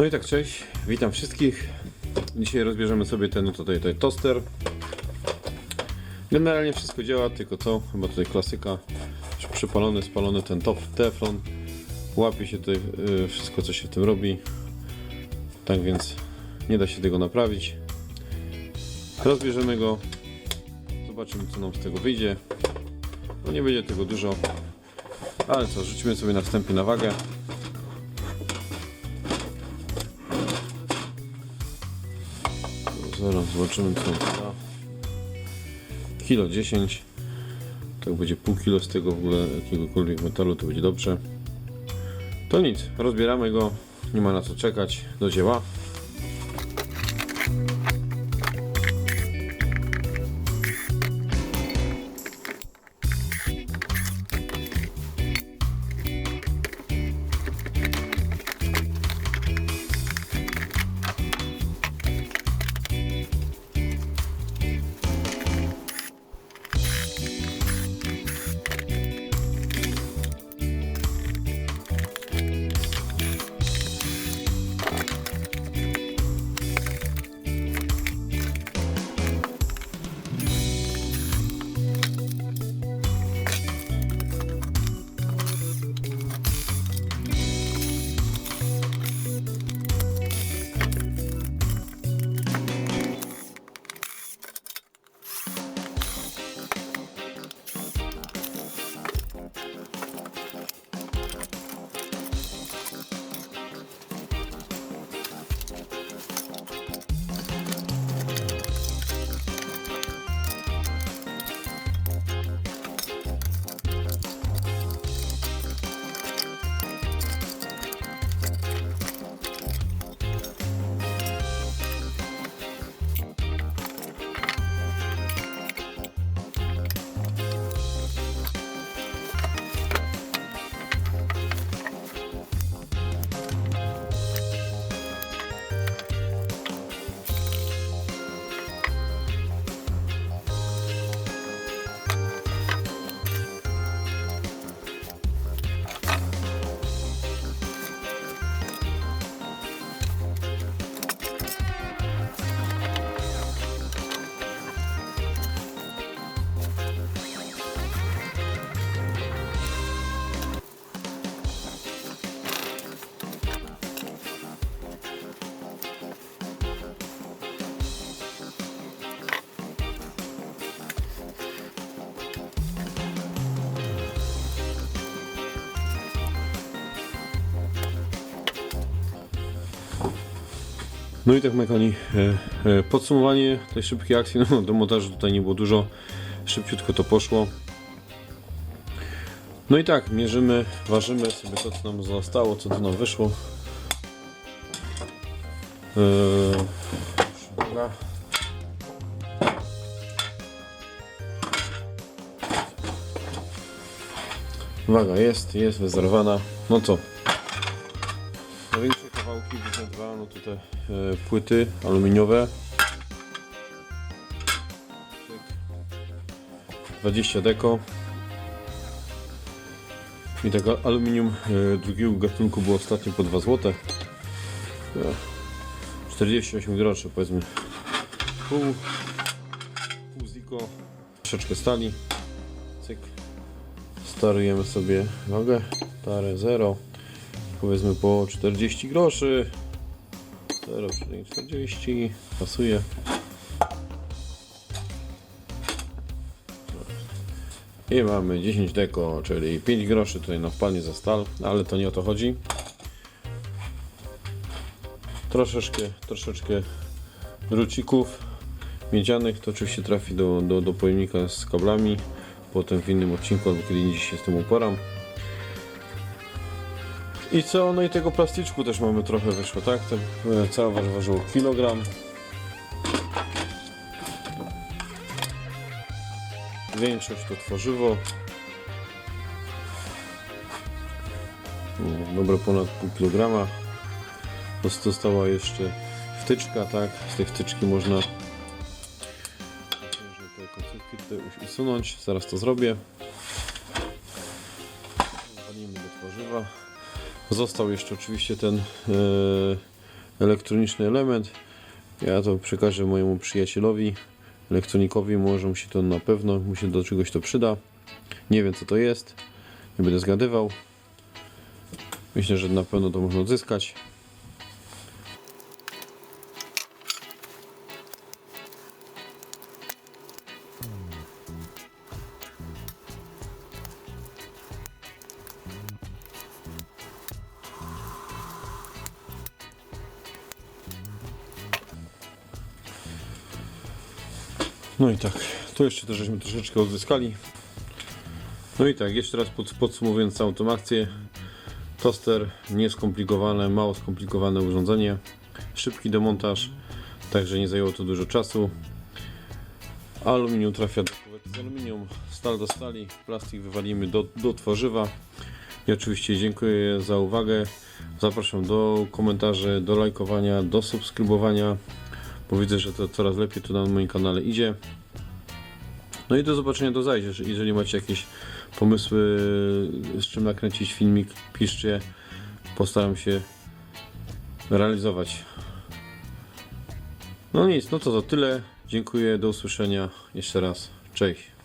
No i tak, cześć, witam wszystkich. Dzisiaj rozbierzemy sobie ten tutaj, tutaj toster. Generalnie wszystko działa, tylko co? Chyba tutaj klasyka. Przypalony, spalony ten top teflon. Łapie się tutaj y, wszystko, co się w tym robi. Tak więc nie da się tego naprawić. Rozbierzemy go. Zobaczymy, co nam z tego wyjdzie. No nie będzie tego dużo. Ale co, rzucimy sobie na wstępie na wagę. Zaraz zobaczymy co da. Kilo 10. Tak będzie pół kilo z tego w ogóle jakiegokolwiek metalu, to będzie dobrze. To nic, rozbieramy go. Nie ma na co czekać. Do dzieła. No i tak mekani, e, e, podsumowanie tej szybkiej akcji, no do montażu tutaj nie było dużo, szybciutko to poszło. No i tak, mierzymy, ważymy sobie to co nam zostało, co tu nam wyszło. E, uwaga. Waga jest, jest wyzerowana. No co? Największe kawałki widzę dwa, no tutaj e, płyty aluminiowe. Cyk. 20 deko. I tego aluminium e, drugiego gatunku było ostatnio po 2 zł. 48 groszy powiedzmy. Pół, pół ziko. Troszeczkę stali. Cyk. Starujemy sobie wagę. Stare 0 powiedzmy po 40 groszy. 0,40 pasuje. I mamy 10 deko czyli 5 groszy tutaj na wpadnie za stal ale to nie o to chodzi. Troszeczkę troszeczkę drucików miedzianych to oczywiście trafi do, do, do pojemnika z kablami. Potem w innym odcinku albo kiedy indziej się z tym uporam i co? No i tego plasticzku też mamy trochę wyszło, tak? Ten, e, cała waż ważyło kilogram. Większość to tworzywo. Mm, Dobre ponad pół kilograma. Zost- Została jeszcze wtyczka, tak? Z tej wtyczki można usunąć. Zaraz to zrobię. Został jeszcze oczywiście ten e, elektroniczny element. Ja to przekażę mojemu przyjacielowi, elektronikowi, może mu się to na pewno, mu się do czegoś to przyda. Nie wiem co to jest, nie będę zgadywał. Myślę, że na pewno to można odzyskać. No i tak, tu jeszcze też żeśmy troszeczkę odzyskali. No i tak, jeszcze raz pod, podsumowując całą tą akcję. Toster, nieskomplikowane, mało skomplikowane urządzenie. Szybki demontaż, także nie zajęło to dużo czasu. Aluminium trafia do kuwety z aluminium, stal do stali, plastik wywalimy do, do tworzywa. I oczywiście dziękuję za uwagę. Zapraszam do komentarzy, do lajkowania, do subskrybowania, bo widzę, że to coraz lepiej tu na moim kanale idzie. No i do zobaczenia do zajdzie. Jeżeli macie jakieś pomysły, z czym nakręcić filmik, piszcie. Postaram się realizować. No nic, no to to tyle. Dziękuję, do usłyszenia jeszcze raz. Cześć.